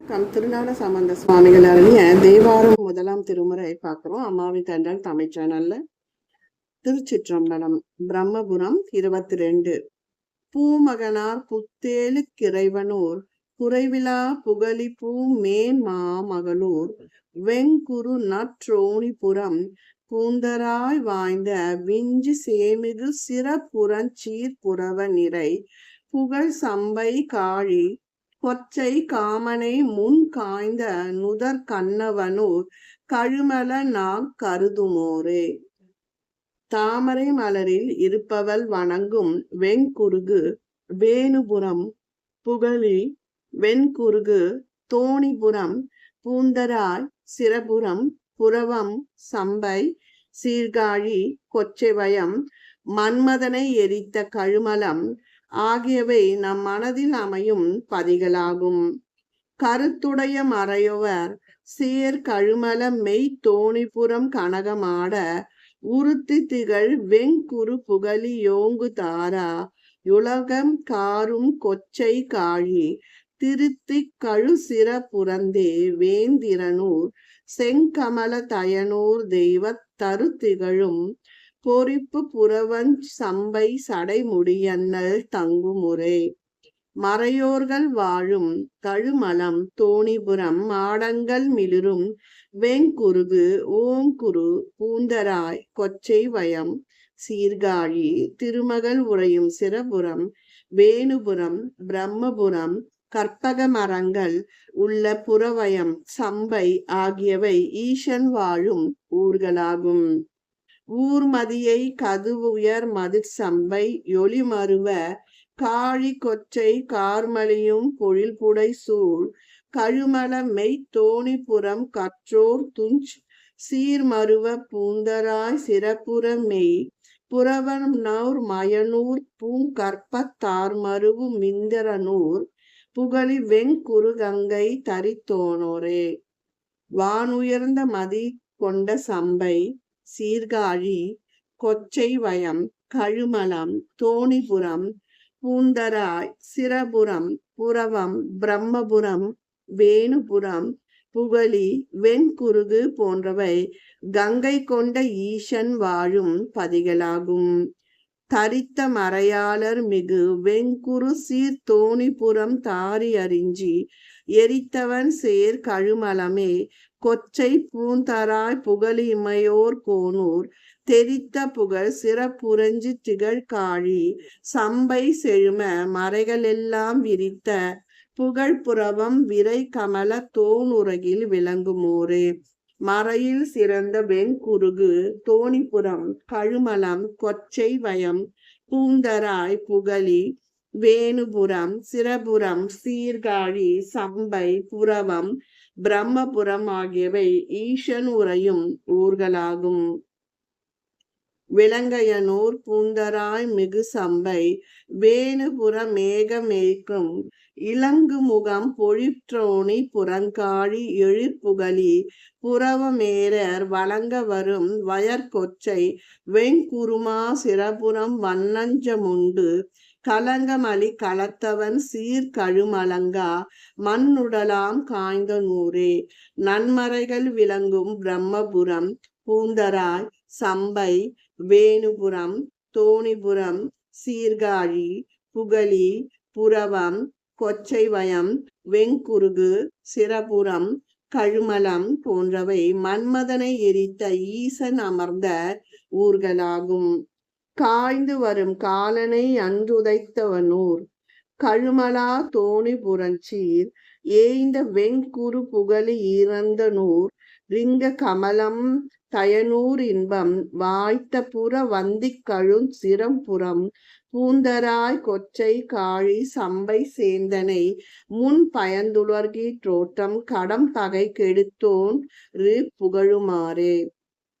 Come திருநாட சம்பந்த சுவாமிகள் அருளிய தேவாரம் முதலாம் திருமுறை பார்க்கிறோம். அம்மாவி தண்டல் தமிழ் சேனல்ல. திருச்சிற்றம்பலம் பிரம்மபுரம் இருபத்தி ரெண்டு பூமகனார் புத்தேலு கிறைவனூர் குறைவிலா புகழி பூ மேன் மாமகளூர் வெங்குரு நற்றோணிபுரம் பூந்தராய் வாய்ந்த விஞ்சி சேமிகு சிறப்புறஞ்சீர் புறவ நிறை புகழ் சம்பை காழி கொச்சை காமனை முன் காய்ந்த நுதற் கண்ணவனூர் கழுமல நாக் கருதுமோரே. தாமரை மலரில் இருப்பவள் வணங்கும் வெண்குருகு வேணுபுரம் புகழி வெண்குருகு தோணிபுரம் பூந்தராய் சிரபுரம் புறவம் சம்பை சீர்காழி கொச்சைவயம் மன்மதனை எரித்த கழுமலம் ஆகியவை நம் மனதில் அமையும் பதிகளாகும். கருத்துடைய மறையவர் சேர் கழுமல மெய் தோணிபுரம் கனகமாட உருத்தி திகழ் வெங்குரு புகழி யோங்கு தாரா. யுலகம் காரும் கொச்சை காழி திருத்தி கழு சிற புறந்தே வேந்திரனூர். செங்கமல தயனூர் தெய்வ தருத்திகழும் பொறிப்பு புறவன் சம்பை சடைமுடியன்னல் தங்குமுறை. மறையோர்கள் வாழும் கழுமலம் தோணிபுரம் மாடங்கள் மிளிரும் வெங்குருகு ஓங்குரு பூந்தராய் கொச்சை வயம் சீர்காழி திருமகள் உறையும் சிறபுரம் வேணுபுரம் பிரம்மபுரம் கற்பக மரங்கள் உள்ள புறவயம் சம்பை ஆகியவை ஈசன் வாழும் ஊர்களாகும். ஊர்மதியை கதுவுயர் மதிர் சம்பை ஒளிமருவ காழி கொச்சை கார்மலியும் பொழில்புடை சூழ் கழுமல மெய் தோணிபுரம் கற்றோர் துஞ்ச் சீர்மருவ பூந்தராய் சிறப்புற மெய் புறவன் நௌர் மயனூர் பூங்கற்பத் தார்மருவு மிந்தரனூர் புகழி வெங்குருகங்கை தரித்தோனோரே. வானுயர்ந்த மதி கொண்ட சம்பை சீர்காழி கொச்சை வயம் கழுமலம் தோணிபுரம் பூந்தராய் சிரபுரம் புரவம் பிரம்மபுரம் வேணுபுரம் புகழி வெண்குருகு போன்றவை கங்கை கொண்ட ஈசன் வாழும் பதிகளாகும். தரித்த மறையாளர் மிகு வெங்குரு சீர் தோணிபுரம் தாரி அறிஞ்சி எரித்தவன் சேர் கழுமலமே கொச்சை பூந்தராய் புகழி இமையோர் கோனூர் தெரித்த புகழ் சிறப்புரஞ்சி திகழ் காழி சம்பை செழும மறைகளெல்லாம் விரித்த புகழ் புறவம் விரை கமல தோணுரகில் விளங்குமோரே. மறையில் சிறந்த வெண்குருகு தோணிபுரம் கழுமலம் கொச்சை வயம் பூந்தராய் புகழி வேணுபுரம் சிரபுரம் சீர்காழி சம்பை புறவம் பிரம்மபுரம் ஆகியவை ஈசன் உரையும் ஊர்களாகும். விலங்கையனூர் பூந்தராய் மிகு சம்பை வேணுபுற மேகமேக்கும் இலங்கு முகம் பொழிற்றோணி புறங்காழி எழிற்புகலி புறவமேரர் வழங்க வரும் வயற்கொச்சை வெண்குருமா சிறபுரம் வண்ணஞ்சமுண்டு கலங்கமலி களத்தவன் சீர் கழுமலங்கா மண்ணுடலாம் காய்ந்த நூரே நன்மறைகள் விளங்கும் பிரம்மபுரம் பூந்தராய் சம்பை வேணுபுரம் தோணிபுரம் சீர்காழி புகழி புறவம் கொச்சைவயம் வெங்குருகு சிரபுரம் கழுமலம் போன்றவை மன்மதனை எரித்த ஈசன் அமர்ந்த ஊர்களாகும். காய்ந்து வரும் காலனை அன்றுதைத்தவனூர். கழுமலா தோணி புரஞ்சீர் ஏய்ந்த வெண்குரு புகழி இறந்த நூர். ரிங்க கமலம் தயனூர் இன்பம் வாய்த்த புற வந்திக் கழும் சிரம்புறம். பூந்தராய் கொச்சை காழி சம்பை சேந்தனை. முன் பயந்துளர்கி தோட்டம் கடம் பகை கெடுத்தோன் ரு புகழுமாறே.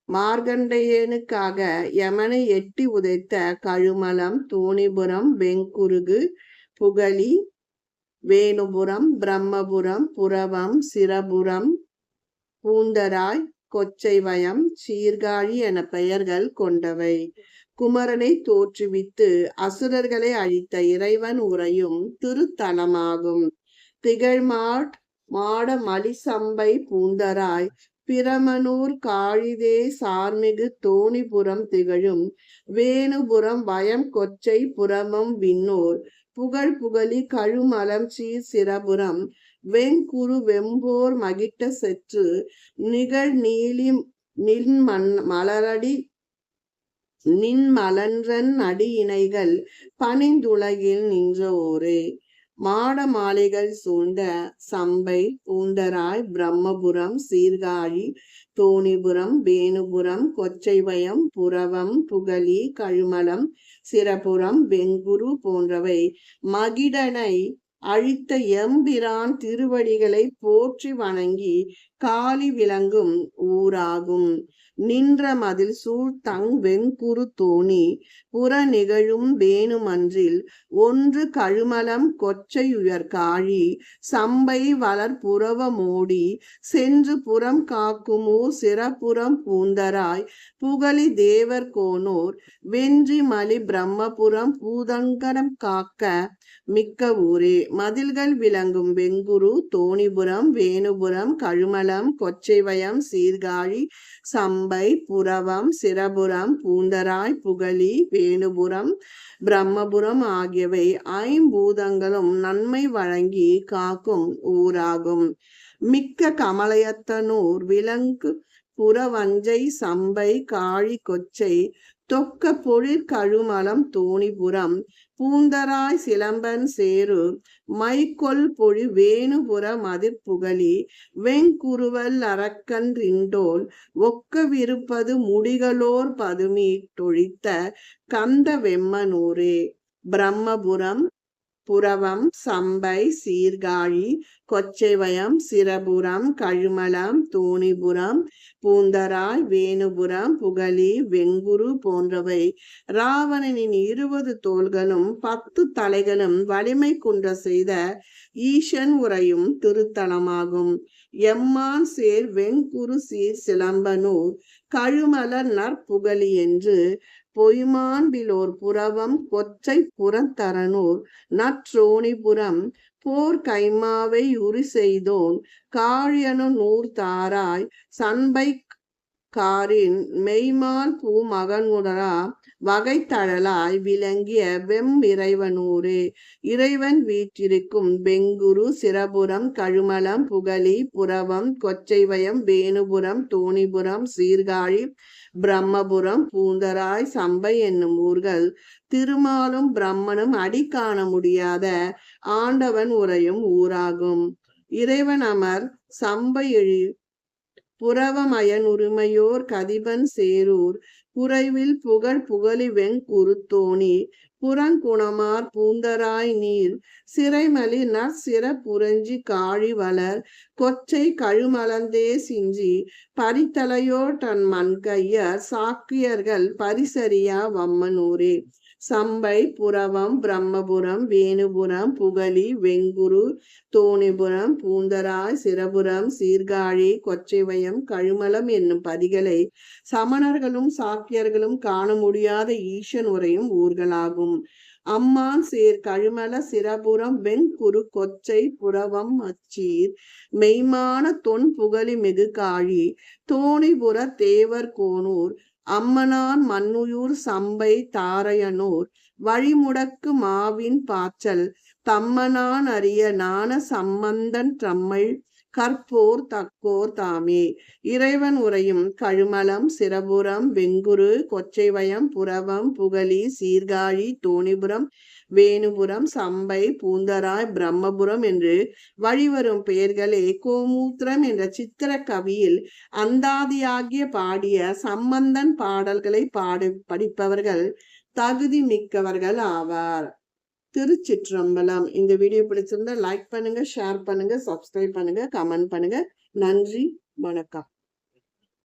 மார்கண்டையனுக்காக யமனை எட்டி உதைத்த கழுமலம் தோணிபுரம் வெங்குருகு புகழி வேணுபுரம் பிரம்மபுரம் புரவம் சிரபுரம் பூந்தராய் கொச்சைவயம் சீர்காழி என பெயர்கள் கொண்டவை. குமரனை தோற்றுவித்து அசுரர்களை அழித்த இறைவன் உரையும் திருத்தலமாகும். திகழ்மாட் மாட மலிசம்பை பூந்தராய் பிரமனூர் காழிதே சார்மிகு தோணிபுரம் திகழும் வேணுபுரம் வயம் கொச்சை புறமம் விண்ணோர் புகழ் புகழி கழுமலம் சீர் சிரபுரம் வெங்குரு வெம்போர் மகிட்ட செற்று நிகழ் நீலி நின் மண் மலரடி நின் மலன்றன் அடியினைகள் பனிந்துலகில் நின்ற ஓரே. மாட மாலைகள் சூழ்ந்த சம்பை பூந்தராய் பிரம்மபுரம் சீர்காழி தோணிபுரம் வேணுபுரம் கொச்சைவயம் புறவம் புகழி கழுமலம் சிரபுரம் வெங்குரு போன்றவை மகிடனை அழித்த எம்பிரான் திருவடிகளை போற்றி வணங்கி காலி விளங்கும் ஊராகும். நின்ற மதில் சூழ் தங் தோணி புற நிகழும் வேணுமன்றில் ஒன்று கழுமலம் கொச்சையுயர் காழி சம்பை வளர் புறவ மோடி சென்று புறம் காக்குமோ சிறப்புறம் பூந்தராய் புகழி தேவர் கோனோர் வென்றி மலி பிரம்மபுரம் பூதங்கரம் காக்க மிக்க ஊரே. மதில்கள் விளங்கும் வெங்குரு தோணிபுரம் வேணுபுரம் கழுமலம் கொச்சைவயம் சீர்காழி சம்பை புறவம் சிரபுரம் பூந்தராய் புகழி வேணுபுரம் பிரம்மபுரம் ஆகியவை ஐம்பூதங்களும் நன்மை வழங்கி காக்கும் ஊராகும். மிக்க கமலயத்தனூர் விலங்கு புறவஞ்சை சம்பை காழி கொச்சை தொக்க பொழிற் கழுமலம் தோணிபுரம் பூந்தராய் சிலம்பன் சேரு மைக்கொல் பொழி வேணுபுர மதிர்புகழி வெங்குருவல் அரக்கன் ரிண்டோல் ஒக்கவிருப்பது முடிகளோர் பதுமி தொழித்த கந்த வெம்மனூரே. பிரம்மபுரம் புறவம் சம்பை சீர்காழி கொச்சைவயம் சிரபுரம் கழுமலம் தோணிபுரம் பூந்தராய் வேணுபுரம் புகழி வெங்குரு போன்றவை. ராவணனின் இருபது தோள்களும் பத்து தலைகளும் வலிமை குன்ற செய்த ஈசன் உரையும் திருத்தலமாகும். எம்மான் சேர் வெங்குரு சீர் சிலம்பனூர் கழுமல நற்புகழி என்று பொய்மான்பிலோர் புறவம் கொச்சை புறத்தரனூர் நற்றோணிபுரம் போர் கைமாவை உரி செய்தோன் காழியனு நூர் தாராய் சண்பை காரின் மெய்மால் பூ மகனுடரா வகைத்தழலாய் விளங்கிய வெம் இறைவனூரே இறைவன் வீற்றிருக்கும் பெங்குரு சிரபுரம் கழுமலம் புகழி புறவம் கொச்சைவயம் வேணுபுரம் தோணிபுரம் சீர்காழி பிரம்மபுரம் பூந்தராய் சம்பை என்னும் ஊர்கள் திருமாலும் பிரம்மனும் அடி காண முடியாத ஆண்டவன் உரையும் ஊராகும். இறைவன் அமர் சம்பை எழி புறவமயன் உரிமையோர் கதிபன் சேரூர் குறைவில் புகழ் புகழி வெங்குருத்தோணி புறங்குணமார் பூந்தராய் நீர் சிறைமலி நற்சிற புரஞ்சி காழி வளர் கொச்சை கழுமலந்தே சிஞ்சி பரித்தலையோர் தன் மண்கையர் சாக்கியர்கள் பரிசரியா வம்மனூரே. சம்பை புறவம் பிரம்மபுரம் வேணுபுரம் புகழி வெங்குரு தோணிபுரம் பூந்தராய் சிரபுரம் சீர்காழி கொச்சைவயம் கழுமலம் என்னும் பதிகளை சமணர்களும் சாக்கியர்களும் காண முடியாத ஈசன் உரையும் ஊர்களாகும். அம்மான் சேர் கழுமல சிரபுரம் வெண்குரு கொச்சை புறவம் அச்சீர் மெய்மான தொன் புகழி மிகு காழி தோணிபுர தேவர் கோனூர் அம்மனான் மண்ணுயூர் சம்பை தாரையனூர் வழிமுடக்கு மாவின் பாச்சல் தம்மனான் அறிய நாண சம்பந்தன் தம்மை கற்போர் தக்கோர் தாமே. இறைவன் உரையும் கழுமலம் சிரபுரம் வெங்குரு கொச்சைவயம் புறவம் புகழி சீர்காழி தோணிபுரம் வேணுபுரம் சம்பை பூந்தராய் பிரம்மபுரம் என்று வழிவரும் பெயர்களே. கோமூத்திரம் என்ற சித்திர கவியில் அந்தாதியாகிய பாடிய சம்பந்தன் பாடல்களை பாடு படிப்பவர்கள் தகுதி மிக்கவர்கள் ஆவார். திருச்சிற்றம்பலம். இந்த வீடியோ பிடிச்சிருந்தா லைக் பண்ணுங்க ஷேர் பண்ணுங்க சப்ஸ்கிரைப் பண்ணுங்க கமெண்ட் பண்ணுங்க. நன்றி வணக்கம்.